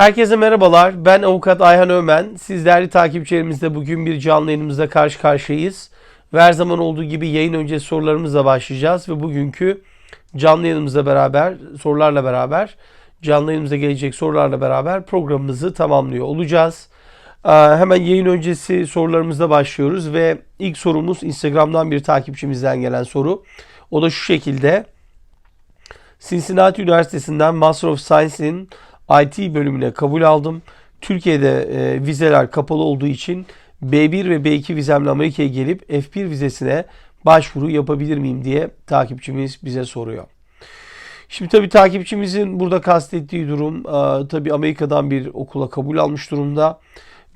Herkese merhabalar. Ben avukat Ayhan Ömen. Siz değerli takipçilerimizle bugün bir canlı yayınımızda karşı karşıyayız. Ve her zaman olduğu gibi yayın öncesi sorularımızla başlayacağız ve bugünkü canlı yayınımızla beraber, sorularla beraber, canlı yayınımıza gelecek sorularla beraber programımızı tamamlıyor olacağız. Ee, Hemen yayın öncesi sorularımızla başlıyoruz ve ilk sorumuz Instagram'dan bir takipçimizden gelen soru. O da şu şekilde. Cincinnati Üniversitesi'nden Master of Science'in IT bölümüne kabul aldım. Türkiye'de e, vizeler kapalı olduğu için B1 ve B2 vizemle Amerika'ya gelip F1 vizesine başvuru yapabilir miyim diye takipçimiz bize soruyor. Şimdi tabii takipçimizin burada kastettiği durum e, tabii Amerika'dan bir okula kabul almış durumda.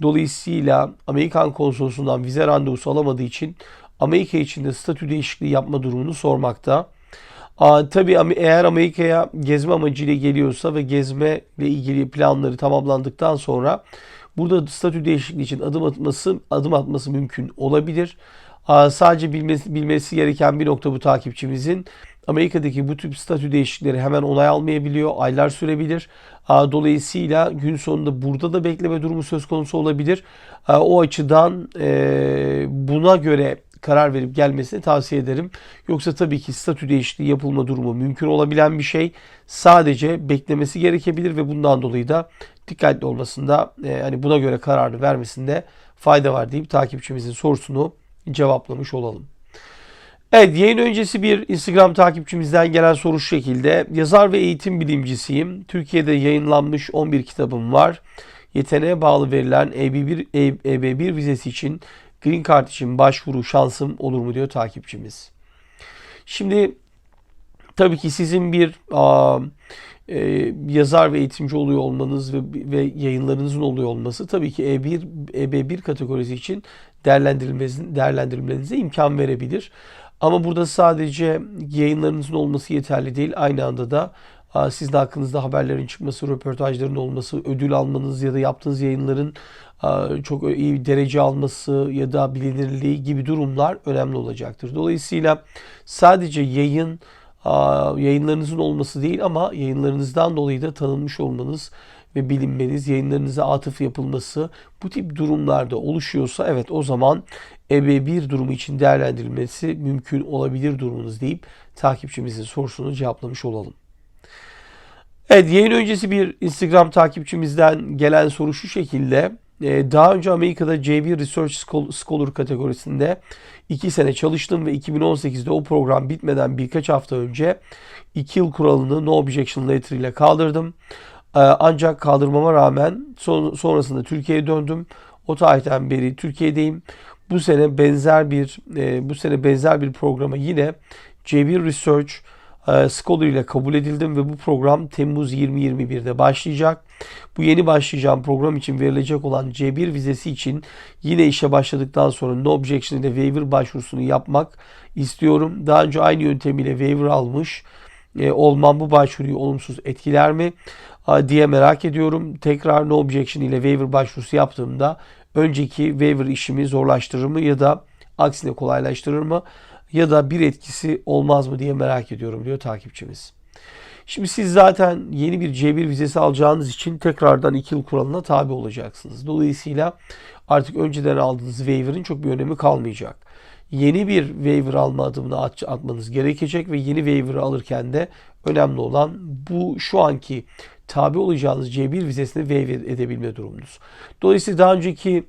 Dolayısıyla Amerikan konsolosundan vize randevusu alamadığı için Amerika içinde statü değişikliği yapma durumunu sormakta. Aa, tabii eğer Amerika'ya gezme amacıyla geliyorsa ve gezme ile ilgili planları tamamlandıktan sonra burada statü değişikliği için adım atması adım atması mümkün olabilir. Sadece bilmesi, bilmesi gereken bir nokta bu takipçimizin. Amerika'daki bu tip statü değişiklikleri hemen onay almayabiliyor. Aylar sürebilir. Dolayısıyla gün sonunda burada da bekleme durumu söz konusu olabilir. O açıdan buna göre karar verip gelmesini tavsiye ederim. Yoksa tabii ki statü değişikliği yapılma durumu mümkün olabilen bir şey. Sadece beklemesi gerekebilir ve bundan dolayı da dikkatli olmasında hani buna göre kararı vermesinde fayda var deyip takipçimizin sorusunu cevaplamış olalım. Evet yayın öncesi bir Instagram takipçimizden gelen soru şu şekilde. Yazar ve eğitim bilimcisiyim. Türkiye'de yayınlanmış 11 kitabım var. Yeteneğe bağlı verilen EB1, EB1 vizesi için Green Card için başvuru şansım olur mu diyor takipçimiz. Şimdi tabii ki sizin bir aa, e, yazar ve eğitimci oluyor olmanız ve, ve yayınlarınızın oluyor olması tabii ki E1, EB1 kategorisi için değerlendirilmenize, imkan verebilir. Ama burada sadece yayınlarınızın olması yeterli değil. Aynı anda da sizin hakkınızda haberlerin çıkması, röportajların olması, ödül almanız ya da yaptığınız yayınların çok iyi bir derece alması ya da bilinirliği gibi durumlar önemli olacaktır. Dolayısıyla sadece yayın yayınlarınızın olması değil ama yayınlarınızdan dolayı da tanınmış olmanız ve bilinmeniz, yayınlarınıza atıf yapılması bu tip durumlarda oluşuyorsa evet o zaman EB1 durumu için değerlendirilmesi mümkün olabilir durumunuz deyip takipçimizin sorusunu cevaplamış olalım. Evet yayın öncesi bir Instagram takipçimizden gelen soru şu şekilde. Ee, Daha önce Amerika'da JV Research Schol- Scholar kategorisinde 2 sene çalıştım ve 2018'de o program bitmeden birkaç hafta önce 2 yıl kuralını No Objection Letter ile kaldırdım. Ee, Ancak kaldırmama rağmen son, sonrasında Türkiye'ye döndüm. O tarihten beri Türkiye'deyim. Bu sene benzer bir e, bu sene benzer bir programa yine JV Research Scholar ile kabul edildim ve bu program Temmuz 2021'de başlayacak. Bu yeni başlayacağım program için verilecek olan C1 vizesi için yine işe başladıktan sonra No Objection ile waiver başvurusunu yapmak istiyorum. Daha önce aynı yöntemiyle waiver almış e, olmam bu başvuruyu olumsuz etkiler mi diye merak ediyorum. Tekrar No Objection ile waiver başvurusu yaptığımda önceki waiver işimi zorlaştırır mı ya da aksine kolaylaştırır mı ya da bir etkisi olmaz mı diye merak ediyorum diyor takipçimiz. Şimdi siz zaten yeni bir C1 vizesi alacağınız için tekrardan 2 yıl kuralına tabi olacaksınız. Dolayısıyla artık önceden aldığınız waiver'ın çok bir önemi kalmayacak. Yeni bir waiver alma adımını at- atmanız gerekecek ve yeni waiver'ı alırken de önemli olan bu şu anki tabi olacağınız C1 vizesini waiver edebilme durumunuz. Dolayısıyla daha önceki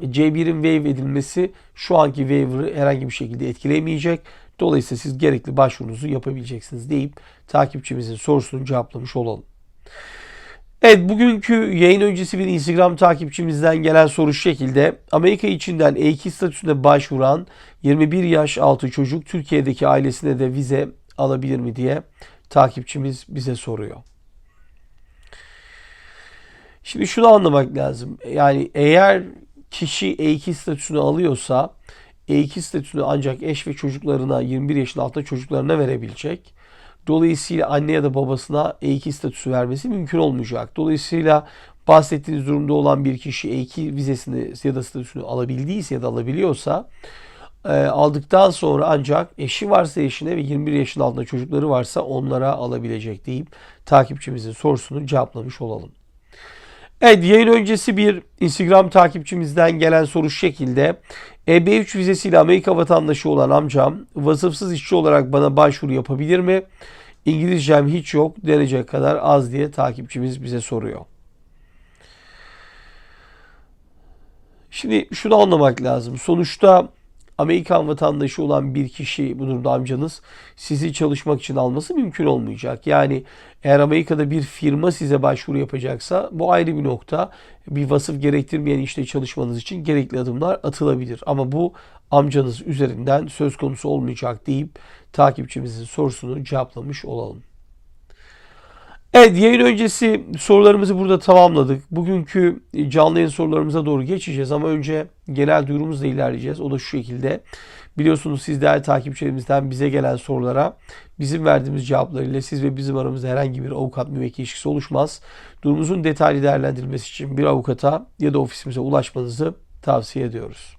C1'in waive edilmesi şu anki waiver'ı herhangi bir şekilde etkilemeyecek. Dolayısıyla siz gerekli başvurunuzu yapabileceksiniz deyip takipçimizin sorusunu cevaplamış olalım. Evet bugünkü yayın öncesi bir Instagram takipçimizden gelen soru şu şekilde. Amerika içinden E2 statüsüne başvuran 21 yaş altı çocuk Türkiye'deki ailesine de vize alabilir mi diye takipçimiz bize soruyor. Şimdi şunu anlamak lazım. Yani eğer kişi E2 statüsünü alıyorsa E2 statüsünü ancak eş ve çocuklarına 21 yaşın altında çocuklarına verebilecek. Dolayısıyla anne ya da babasına E2 statüsü vermesi mümkün olmayacak. Dolayısıyla bahsettiğiniz durumda olan bir kişi E2 vizesini ya da statüsünü alabildiyse ya da alabiliyorsa e, aldıktan sonra ancak eşi varsa eşine ve 21 yaşın altında çocukları varsa onlara alabilecek deyip takipçimizin sorusunu cevaplamış olalım. Evet yayın öncesi bir Instagram takipçimizden gelen soru şu şekilde. EB3 vizesiyle Amerika vatandaşı olan amcam vasıfsız işçi olarak bana başvuru yapabilir mi? İngilizcem hiç yok denecek kadar az diye takipçimiz bize soruyor. Şimdi şunu anlamak lazım. Sonuçta Amerikan vatandaşı olan bir kişi bu durumda amcanız sizi çalışmak için alması mümkün olmayacak. Yani eğer Amerika'da bir firma size başvuru yapacaksa bu ayrı bir nokta. Bir vasıf gerektirmeyen işte çalışmanız için gerekli adımlar atılabilir. Ama bu amcanız üzerinden söz konusu olmayacak deyip takipçimizin sorusunu cevaplamış olalım. Evet yayın öncesi sorularımızı burada tamamladık. Bugünkü canlı yayın sorularımıza doğru geçeceğiz ama önce genel duyurumuzla ilerleyeceğiz. O da şu şekilde. Biliyorsunuz siz değerli takipçilerimizden bize gelen sorulara bizim verdiğimiz cevaplarıyla siz ve bizim aramızda herhangi bir avukat müvekkil ilişkisi oluşmaz. Durumumuzun detaylı değerlendirilmesi için bir avukata ya da ofisimize ulaşmanızı tavsiye ediyoruz.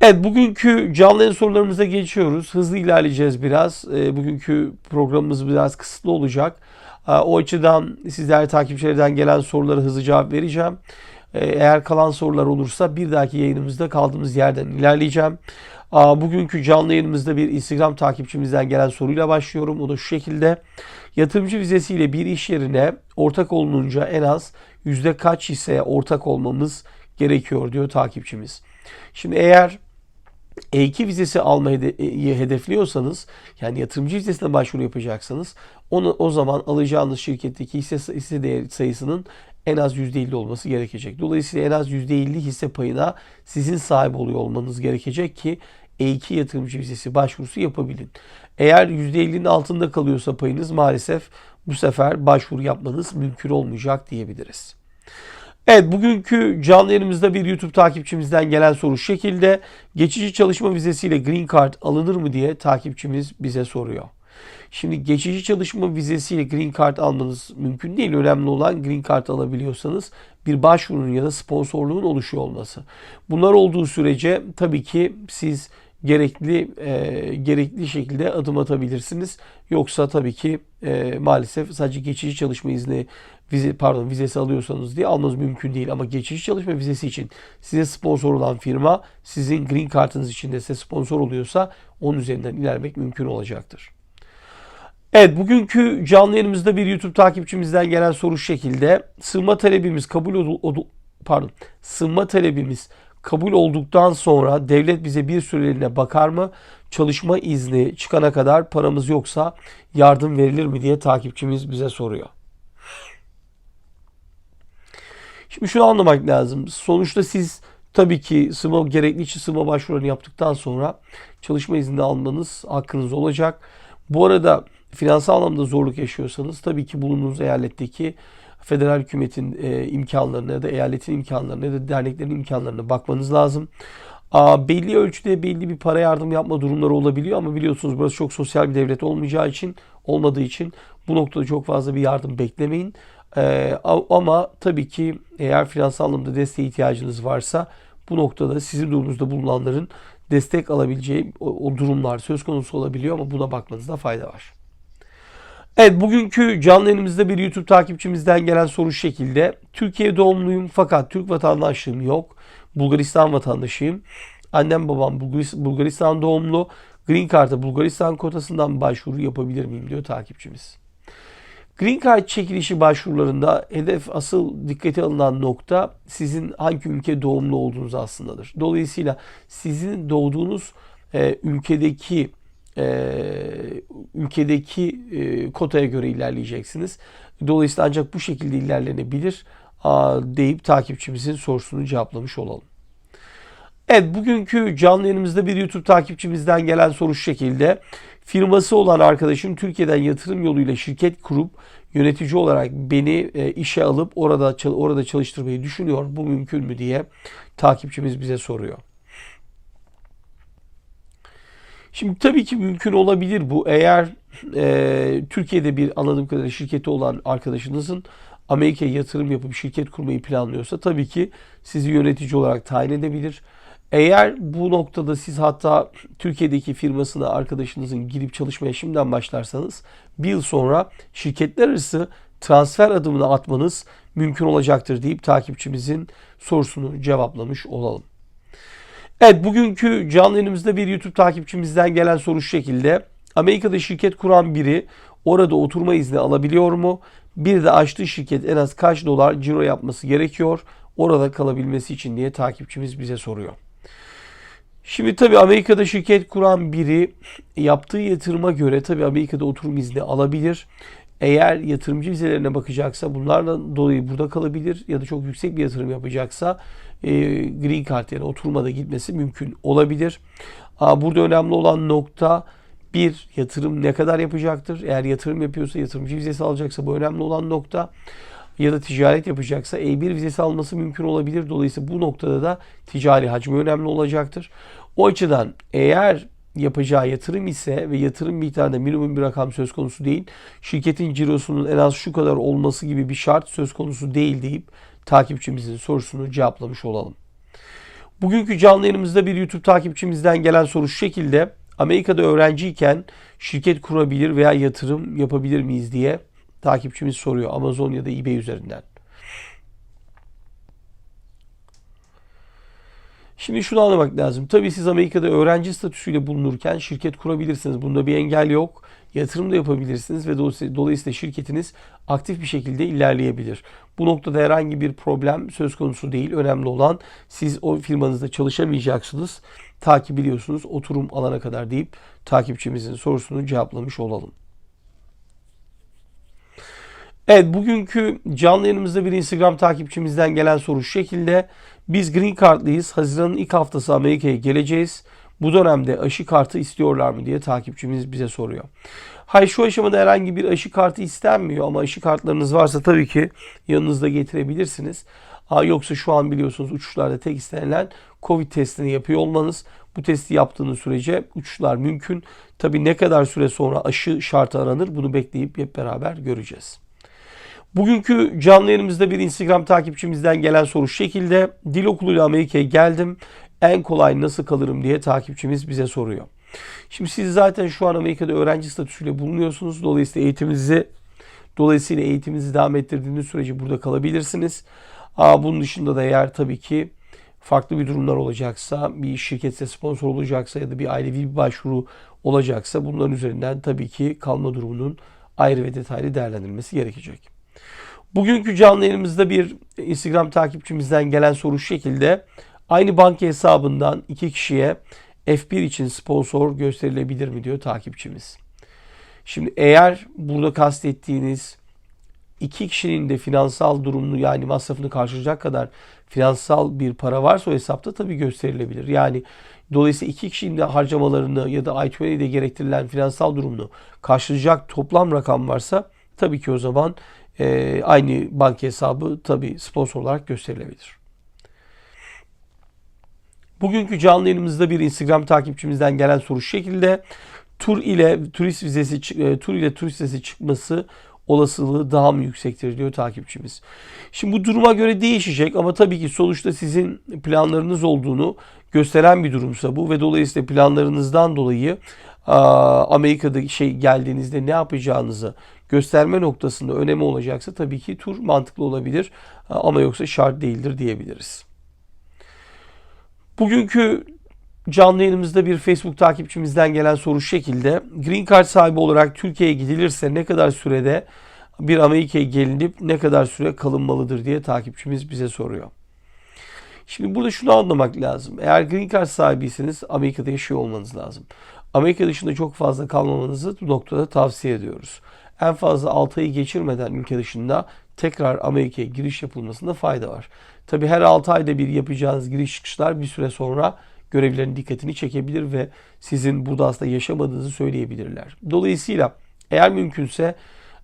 Evet bugünkü canlı yayın sorularımıza geçiyoruz. Hızlı ilerleyeceğiz biraz. E, bugünkü programımız biraz kısıtlı olacak. E, o açıdan sizler takipçilerden gelen sorulara hızlı cevap vereceğim. E, eğer kalan sorular olursa bir dahaki yayınımızda kaldığımız yerden ilerleyeceğim. Bugünkü canlı yayınımızda bir Instagram takipçimizden gelen soruyla başlıyorum. O da şu şekilde. Yatırımcı vizesiyle bir iş yerine ortak olununca en az yüzde kaç hisseye ortak olmamız gerekiyor diyor takipçimiz. Şimdi eğer e2 vizesi almayı hedefliyorsanız yani yatırımcı vizesine başvuru yapacaksanız onu o zaman alacağınız şirketteki hisse, hisse değer sayısının en az %50 olması gerekecek. Dolayısıyla en az %50 hisse payına sizin sahip oluyor olmanız gerekecek ki E2 yatırımcı vizesi başvurusu yapabilin. Eğer %50'nin altında kalıyorsa payınız maalesef bu sefer başvuru yapmanız mümkün olmayacak diyebiliriz. Evet bugünkü canlı yayınımızda bir YouTube takipçimizden gelen soru şu şekilde. Geçici çalışma vizesiyle Green Card alınır mı diye takipçimiz bize soruyor. Şimdi geçici çalışma vizesiyle Green Card almanız mümkün değil. Önemli olan Green Card alabiliyorsanız bir başvurunun ya da sponsorluğun oluşuyor olması. Bunlar olduğu sürece tabii ki siz gerekli e, gerekli şekilde adım atabilirsiniz. Yoksa tabii ki e, maalesef sadece geçici çalışma izni vize pardon vizesi alıyorsanız diye almanız mümkün değil ama geçici çalışma vizesi için size sponsor olan firma sizin green kartınız için de size sponsor oluyorsa onun üzerinden ilerlemek mümkün olacaktır. Evet bugünkü canlı yayınımızda bir YouTube takipçimizden gelen soru şekilde. Sığınma talebimiz kabul oldu pardon. Sığınma talebimiz kabul olduktan sonra devlet bize bir süreliğine bakar mı? Çalışma izni çıkana kadar paramız yoksa yardım verilir mi diye takipçimiz bize soruyor. Şimdi şunu anlamak lazım. Sonuçta siz tabii ki sıma gerekli için sıma başvurularını yaptıktan sonra çalışma izni almanız hakkınız olacak. Bu arada finansal anlamda zorluk yaşıyorsanız tabii ki bulunduğunuz eyaletteki federal hükümetin e, imkanlarına ya da eyaletin imkanlarına ya da derneklerin imkanlarına bakmanız lazım. A, belli ölçüde belli bir para yardım yapma durumları olabiliyor ama biliyorsunuz burası çok sosyal bir devlet olmayacağı için olmadığı için bu noktada çok fazla bir yardım beklemeyin. E, ama tabii ki eğer finansal anlamda desteğe ihtiyacınız varsa bu noktada sizin durumunuzda bulunanların destek alabileceği o, o durumlar söz konusu olabiliyor ama buna bakmanızda fayda var. Evet bugünkü canlı yayınımızda bir YouTube takipçimizden gelen soru şekilde. Türkiye doğumluyum fakat Türk vatandaşlığım yok. Bulgaristan vatandaşıyım. Annem babam Bulgaristan doğumlu. Green Card'a Bulgaristan kotasından başvuru yapabilir miyim diyor takipçimiz. Green Card çekilişi başvurularında hedef asıl dikkate alınan nokta sizin hangi ülke doğumlu olduğunuz aslındadır. Dolayısıyla sizin doğduğunuz e, ülkedeki ülkedeki e, kotaya göre ilerleyeceksiniz. Dolayısıyla ancak bu şekilde ilerlenebilir deyip takipçimizin sorusunu cevaplamış olalım. Evet bugünkü canlı yayınımızda bir YouTube takipçimizden gelen soru şu şekilde. Firması olan arkadaşım Türkiye'den yatırım yoluyla şirket kurup yönetici olarak beni e, işe alıp orada orada çalıştırmayı düşünüyor. Bu mümkün mü diye takipçimiz bize soruyor. Şimdi tabii ki mümkün olabilir bu. Eğer e, Türkiye'de bir anladığım kadarıyla şirketi olan arkadaşınızın Amerika'ya yatırım yapıp şirket kurmayı planlıyorsa tabii ki sizi yönetici olarak tayin edebilir. Eğer bu noktada siz hatta Türkiye'deki firmasına arkadaşınızın girip çalışmaya şimdiden başlarsanız bir yıl sonra şirketler arası transfer adımını atmanız mümkün olacaktır deyip takipçimizin sorusunu cevaplamış olalım. Evet bugünkü canlı yayınımızda bir YouTube takipçimizden gelen soru şu şekilde. Amerika'da şirket kuran biri orada oturma izni alabiliyor mu? Bir de açtığı şirket en az kaç dolar ciro yapması gerekiyor orada kalabilmesi için diye takipçimiz bize soruyor. Şimdi tabii Amerika'da şirket kuran biri yaptığı yatırıma göre tabii Amerika'da oturum izni alabilir. Eğer yatırımcı vizelerine bakacaksa bunlarla dolayı burada kalabilir ya da çok yüksek bir yatırım yapacaksa e, green card yani oturmada gitmesi mümkün olabilir. Aa, burada önemli olan nokta bir yatırım ne kadar yapacaktır? Eğer yatırım yapıyorsa yatırımcı vizesi alacaksa bu önemli olan nokta ya da ticaret yapacaksa E1 vizesi alması mümkün olabilir. Dolayısıyla bu noktada da ticari hacmi önemli olacaktır. O açıdan eğer yapacağı yatırım ise ve yatırım miktarında minimum bir rakam söz konusu değil, şirketin cirosunun en az şu kadar olması gibi bir şart söz konusu değil deyip takipçimizin sorusunu cevaplamış olalım. Bugünkü canlı yayınımızda bir YouTube takipçimizden gelen soru şu şekilde. Amerika'da öğrenciyken şirket kurabilir veya yatırım yapabilir miyiz diye takipçimiz soruyor Amazon ya da eBay üzerinden. Şimdi şunu anlamak lazım. Tabii siz Amerika'da öğrenci statüsüyle bulunurken şirket kurabilirsiniz. Bunda bir engel yok. Yatırım da yapabilirsiniz ve dolayısıyla şirketiniz aktif bir şekilde ilerleyebilir. Bu noktada herhangi bir problem söz konusu değil. Önemli olan siz o firmanızda çalışamayacaksınız. Takip biliyorsunuz oturum alana kadar deyip takipçimizin sorusunu cevaplamış olalım. Evet bugünkü canlı yayınımızda bir Instagram takipçimizden gelen soru şu şekilde. Biz Green Card'lıyız. Haziran'ın ilk haftası Amerika'ya geleceğiz. Bu dönemde aşı kartı istiyorlar mı diye takipçimiz bize soruyor. Hayır şu aşamada herhangi bir aşı kartı istenmiyor ama aşı kartlarınız varsa tabii ki yanınızda getirebilirsiniz. Ha, yoksa şu an biliyorsunuz uçuşlarda tek istenilen Covid testini yapıyor olmanız. Bu testi yaptığınız sürece uçuşlar mümkün. Tabii ne kadar süre sonra aşı şartı aranır bunu bekleyip hep beraber göreceğiz. Bugünkü canlı yayınımızda bir Instagram takipçimizden gelen soru şekilde. Dil okuluyla Amerika'ya geldim. En kolay nasıl kalırım diye takipçimiz bize soruyor. Şimdi siz zaten şu an Amerika'da öğrenci statüsüyle bulunuyorsunuz. Dolayısıyla eğitiminizi dolayısıyla eğitiminizi devam ettirdiğiniz sürece burada kalabilirsiniz. Aa, bunun dışında da eğer tabii ki farklı bir durumlar olacaksa, bir şirketse sponsor olacaksa ya da bir ailevi bir başvuru olacaksa bunların üzerinden tabii ki kalma durumunun ayrı ve detaylı değerlendirilmesi gerekecek. Bugünkü canlı yayınımızda bir Instagram takipçimizden gelen soru şu şekilde. Aynı banka hesabından iki kişiye F1 için sponsor gösterilebilir mi diyor takipçimiz. Şimdi eğer burada kastettiğiniz iki kişinin de finansal durumunu yani masrafını karşılayacak kadar finansal bir para varsa o hesapta tabii gösterilebilir. Yani dolayısıyla iki kişinin de harcamalarını ya da I-20'de gerektirilen finansal durumunu karşılayacak toplam rakam varsa tabii ki o zaman e, aynı banka hesabı tabi sponsor olarak gösterilebilir. Bugünkü canlı yayınımızda bir Instagram takipçimizden gelen soru şekilde. Tur ile turist vizesi e, tur ile turist vizesi çıkması olasılığı daha mı yüksektir diyor takipçimiz. Şimdi bu duruma göre değişecek ama tabii ki sonuçta sizin planlarınız olduğunu gösteren bir durumsa bu ve dolayısıyla planlarınızdan dolayı Amerika'da şey geldiğinizde ne yapacağınızı gösterme noktasında önemi olacaksa tabii ki tur mantıklı olabilir ama yoksa şart değildir diyebiliriz. Bugünkü canlı yayınımızda bir Facebook takipçimizden gelen soru şekilde. Green Card sahibi olarak Türkiye'ye gidilirse ne kadar sürede bir Amerika'ya gelinip ne kadar süre kalınmalıdır diye takipçimiz bize soruyor. Şimdi burada şunu anlamak lazım. Eğer Green Card sahibiyseniz Amerika'da yaşıyor olmanız lazım. Amerika dışında çok fazla kalmamanızı bu noktada tavsiye ediyoruz. En fazla 6 ayı geçirmeden ülke dışında tekrar Amerika'ya giriş yapılmasında fayda var. Tabi her 6 ayda bir yapacağınız giriş çıkışlar bir süre sonra görevlilerin dikkatini çekebilir ve sizin burada aslında yaşamadığınızı söyleyebilirler. Dolayısıyla eğer mümkünse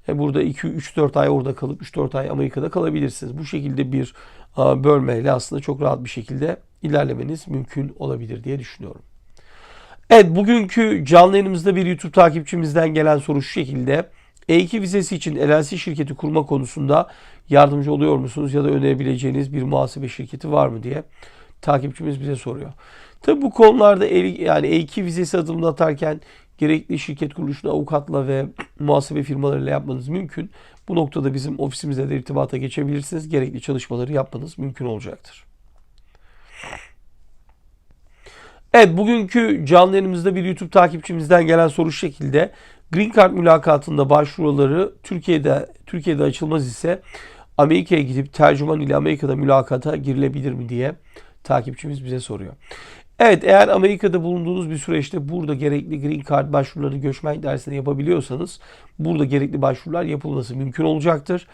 e, burada 2-3-4 ay orada kalıp 3-4 ay Amerika'da kalabilirsiniz. Bu şekilde bir bölmeyle aslında çok rahat bir şekilde ilerlemeniz mümkün olabilir diye düşünüyorum. Evet bugünkü canlı yayınımızda bir YouTube takipçimizden gelen soru şu şekilde. E2 vizesi için LLC şirketi kurma konusunda yardımcı oluyor musunuz ya da önerebileceğiniz bir muhasebe şirketi var mı diye takipçimiz bize soruyor. Tabi bu konularda yani E2 vizesi adımını atarken gerekli şirket kuruluşuna avukatla ve muhasebe firmalarıyla yapmanız mümkün. Bu noktada bizim ofisimizle de irtibata geçebilirsiniz. Gerekli çalışmaları yapmanız mümkün olacaktır. Evet bugünkü canlı yayınımızda bir YouTube takipçimizden gelen soru şekilde. Green Card mülakatında başvuruları Türkiye'de Türkiye'de açılmaz ise Amerika'ya gidip tercüman ile Amerika'da mülakata girilebilir mi diye takipçimiz bize soruyor. Evet eğer Amerika'da bulunduğunuz bir süreçte burada gerekli Green Card başvuruları göçmen dersinde yapabiliyorsanız burada gerekli başvurular yapılması mümkün olacaktır.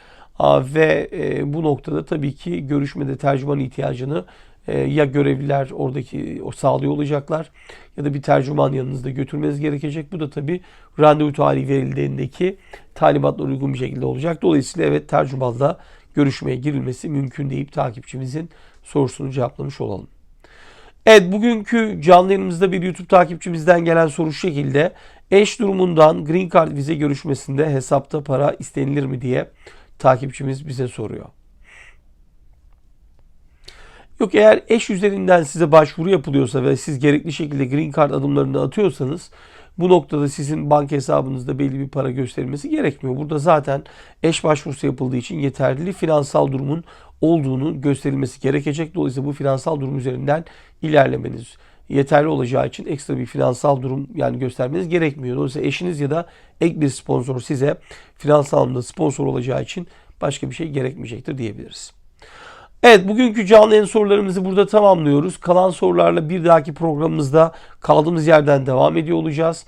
Ve e, bu noktada tabii ki görüşmede tercüman ihtiyacını e, ya görevliler oradaki o sağlıyor olacaklar ya da bir tercüman yanınızda götürmeniz gerekecek. Bu da tabii randevu tarihi verildiğindeki talimatlara uygun bir şekilde olacak. Dolayısıyla evet tercümanla görüşmeye girilmesi mümkün deyip takipçimizin sorusunu cevaplamış olalım. Evet bugünkü canlı yayınımızda bir YouTube takipçimizden gelen soru şu şekilde. Eş durumundan Green Card vize görüşmesinde hesapta para istenilir mi diye takipçimiz bize soruyor. Yok eğer eş üzerinden size başvuru yapılıyorsa ve siz gerekli şekilde Green Card adımlarını atıyorsanız bu noktada sizin banka hesabınızda belli bir para gösterilmesi gerekmiyor. Burada zaten eş başvurusu yapıldığı için yeterli finansal durumun olduğunu gösterilmesi gerekecek. Dolayısıyla bu finansal durum üzerinden ilerlemeniz yeterli olacağı için ekstra bir finansal durum yani göstermeniz gerekmiyor. Dolayısıyla eşiniz ya da ek bir sponsor size finansal anlamda sponsor olacağı için başka bir şey gerekmeyecektir diyebiliriz. Evet bugünkü canlı yayın sorularımızı burada tamamlıyoruz. Kalan sorularla bir dahaki programımızda kaldığımız yerden devam ediyor olacağız.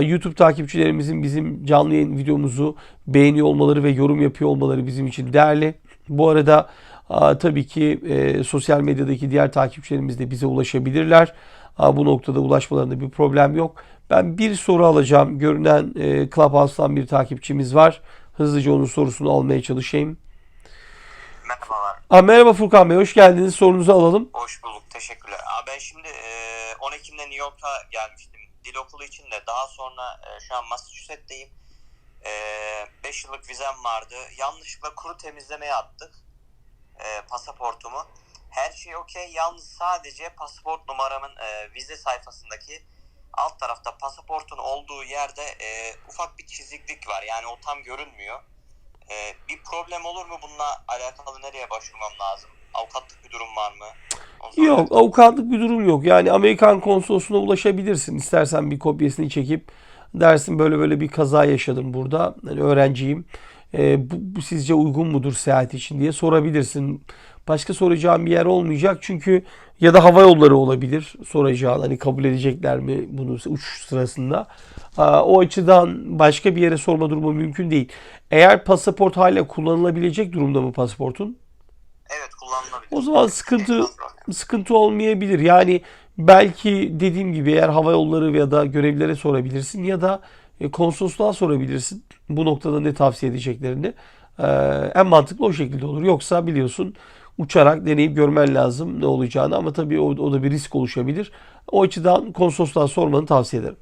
YouTube takipçilerimizin bizim canlı yayın videomuzu beğeniyor olmaları ve yorum yapıyor olmaları bizim için değerli. Bu arada tabii ki e, sosyal medyadaki diğer takipçilerimiz de bize ulaşabilirler. Bu noktada ulaşmalarında bir problem yok. Ben bir soru alacağım. Görünen e, Clubhouse'dan bir takipçimiz var. Hızlıca onun sorusunu almaya çalışayım. Merhabalar. Aa, merhaba Furkan Bey, hoş geldiniz. Sorunuzu alalım. Hoş bulduk. Teşekkürler. Abi ben şimdi e, 10 Ekim'de New York'a gelmiştim. Dil okulu için de. Daha sonra e, şu an Massachusetts'teyim. 5 yıllık vizem vardı. Yanlışlıkla kuru temizlemeye attık. e, pasaportumu. Her şey okey. Yalnız sadece pasaport numaramın e, vize sayfasındaki alt tarafta pasaportun olduğu yerde e, ufak bir çiziklik var. Yani o tam görünmüyor. E, bir problem olur mu bununla alakalı nereye başvurmam lazım? Avukatlık bir durum var mı? Sorayım. Yok, avukatlık bir durum yok. Yani Amerikan konsolosluğuna ulaşabilirsin. İstersen bir kopyasını çekip dersin böyle böyle bir kaza yaşadım burada. Hani öğrenciyim. Ee, bu, bu sizce uygun mudur seyahat için diye sorabilirsin. Başka soracağım bir yer olmayacak çünkü ya da hava yolları olabilir soracağın hani kabul edecekler mi bunu uçuş sırasında. O açıdan başka bir yere sorma durumu mümkün değil. Eğer pasaport hala kullanılabilecek durumda mı pasaportun? Evet kullanılabilir. O zaman sıkıntı sıkıntı olmayabilir. Yani belki dediğim gibi eğer hava yolları ya da görevlilere sorabilirsin ya da e, konsolosluğa sorabilirsin. Bu noktada ne tavsiye edeceklerini. Ee, en mantıklı o şekilde olur. Yoksa biliyorsun uçarak deneyip görmen lazım ne olacağını ama tabii o, o da bir risk oluşabilir. O açıdan konsolosluğa sormanı tavsiye ederim.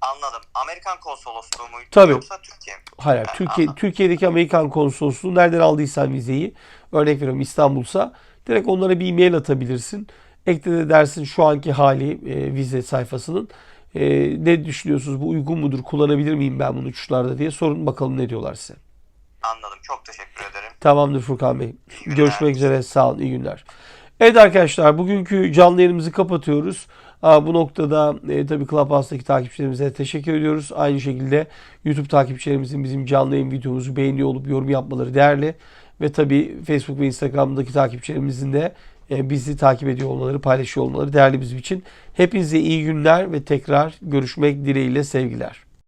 Anladım. Amerikan konsolosluğu muydu Tabii. yoksa Türkiye mi? Hayır, hayır. Türkiye, Türkiye'deki Amerikan konsolosluğu nereden aldıysan vizeyi, örnek veriyorum İstanbul'sa direkt onlara bir e-mail atabilirsin. Ekle de dersin şu anki hali e, vize sayfasının. E, ne düşünüyorsunuz? Bu uygun mudur? Kullanabilir miyim ben bunu uçuşlarda diye sorun bakalım ne diyorlar size. Anladım. Çok teşekkür ederim. Tamamdır Furkan Bey. Görüşmek üzere. Sağ olun. İyi günler. Evet arkadaşlar bugünkü canlı yayınımızı kapatıyoruz. Bu noktada e, tabii Clubhouse'daki takipçilerimize teşekkür ediyoruz. Aynı şekilde YouTube takipçilerimizin bizim canlı yayın videomuzu beğeniyor olup yorum yapmaları değerli. Ve tabii Facebook ve Instagram'daki takipçilerimizin de e, bizi takip ediyor olmaları, paylaşıyor olmaları değerli bizim için. Hepinize iyi günler ve tekrar görüşmek dileğiyle sevgiler.